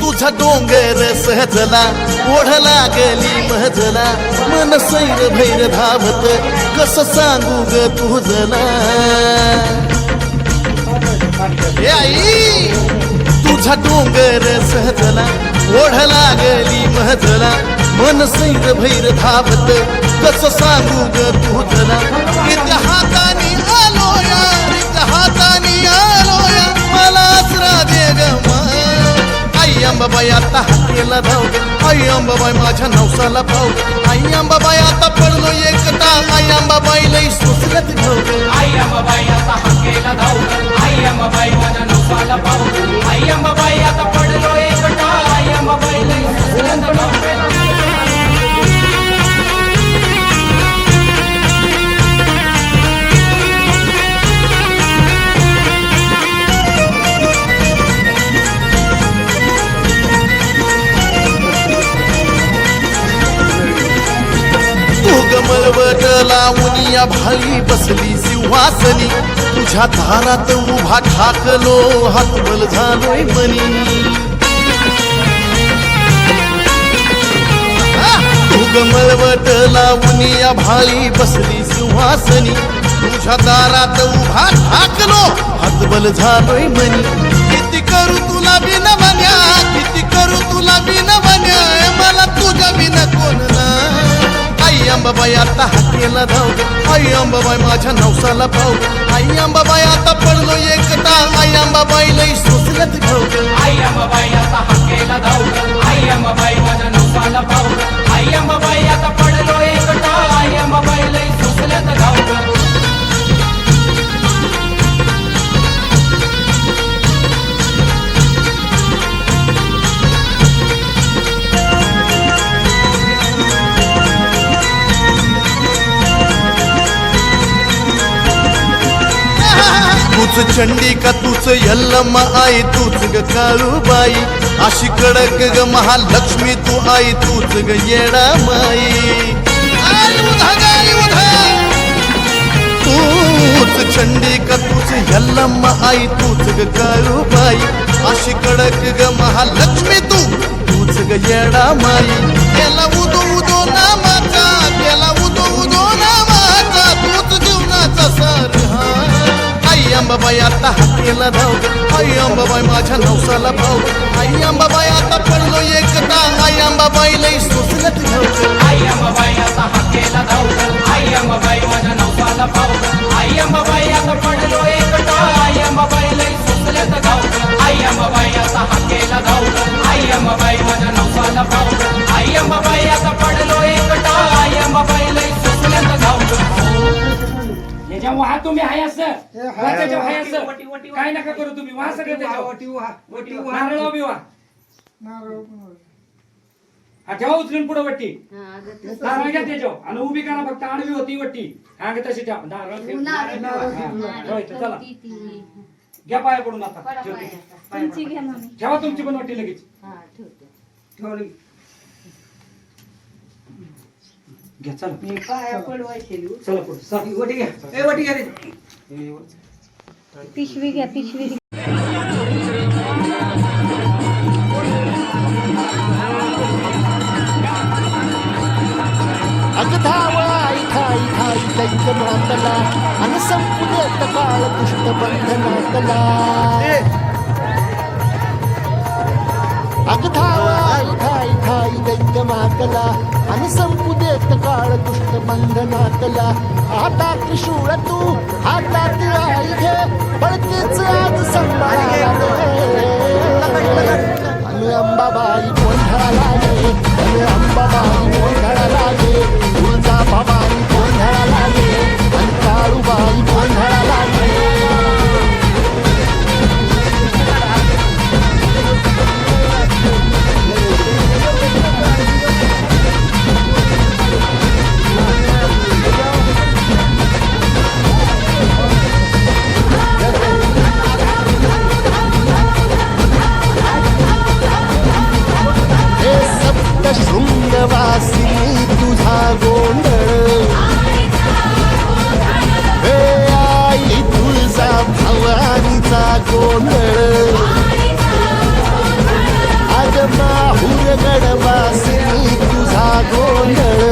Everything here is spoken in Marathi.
तुझा डोंगर सहजला ओढला गेली महजला मन सैर भैर धावत कस सांगू ग तुझला ए आई तुझा डोंगर सहजला ओढला गेली महजला मन सैर भैर धावत कस सांगू ग तुझला इथं हातानी आलो या इथं हातानी आलो या मला आसरा दे ग आई अंबाबाई आता हाकेला धाव आई अंबाबाई माझ्या नवसाला पाव आई अंबाबाई आता पडलो एकटा आई अंबाबाई लई सुसरत घाव आई अंबाबाई आता हाके लावून या भाई बसली सिंहासनी तुझ्या दारात उभा ठाकलो हातबल झालोय मनी. मळवट लावून या भाई बसली सिंहासनी तुझ्या दारात उभा ठाकलो हातबल झालोय मनी. किती करू तुला बिन बन्या अंबाबाई आता हाकेला धाव आई अंबाबाई माझ्या नवसाला पाव आई अंबाबाई आता पडलो ये तूच चंडी का तूच यल्लम्मा आई तूच ग काळूबाई. अशी कडक ग महालक्ष्मी तू आई तूच ग येडा माई तूच चंडी का तूच यल्लम्मा आई तूच ग काळूबाई. अशी कडक ग महालक्ष्मी तू तूच ग येडा माई त्याला उदो उदो ना अंबाबाई आता हाकेला धाव. आई अंबाबाई माझ्या नवसाला भाव. आई अंबाबाई आता पडलो एकटा आई अंबाबाई लई सोसलत घाव आई अंबाबाई आता हाकेला धाव. आई अंबाबाई माझ्या नवसाला पाहू आई अंबाबाई आता पडलो एकटा आई अंबाबाई लई सुसरत धाव. आई अंबाबाई आता हाकेला धाव. आई अंबाबाई माझ्या नवसाला पाहू वाहा तुम्ही हाय असं. वा त्याच्या हाय असं. काय नका करू तुम्ही. वाहा सगळं त्याच्यावर. बी वाहा. हा ठेवा उचलून पुढे वट्टी. नारळ घ्या त्याच्यावर. आणि उभी करा फक्त. आडवी होती वट्टी. हा घे तशी ठेवा. नारळ ठेव. हा, ठेवा इथं, चला. घ्या पाया पडून आता. ठेवते. तुमची घ्या मामी ठेवा तुमची पण वट्टी लगेच. घ्या चला. चला पुढे. चला. पिशवी घ्या पिशवी अगधावा आई खाई खाई दैत मातला. अन संपुदेत काळ पुष्ट बंधनातला अगधावा आई खाई खाई दैत मातला अन संपुदेत काळ दुष्ट बंधनातला आता त्रिशूळ तू हातात आई घे पडतेच आज संभाळा गोंधळ आज माहूर गडवासिनी तुझा गोंधळ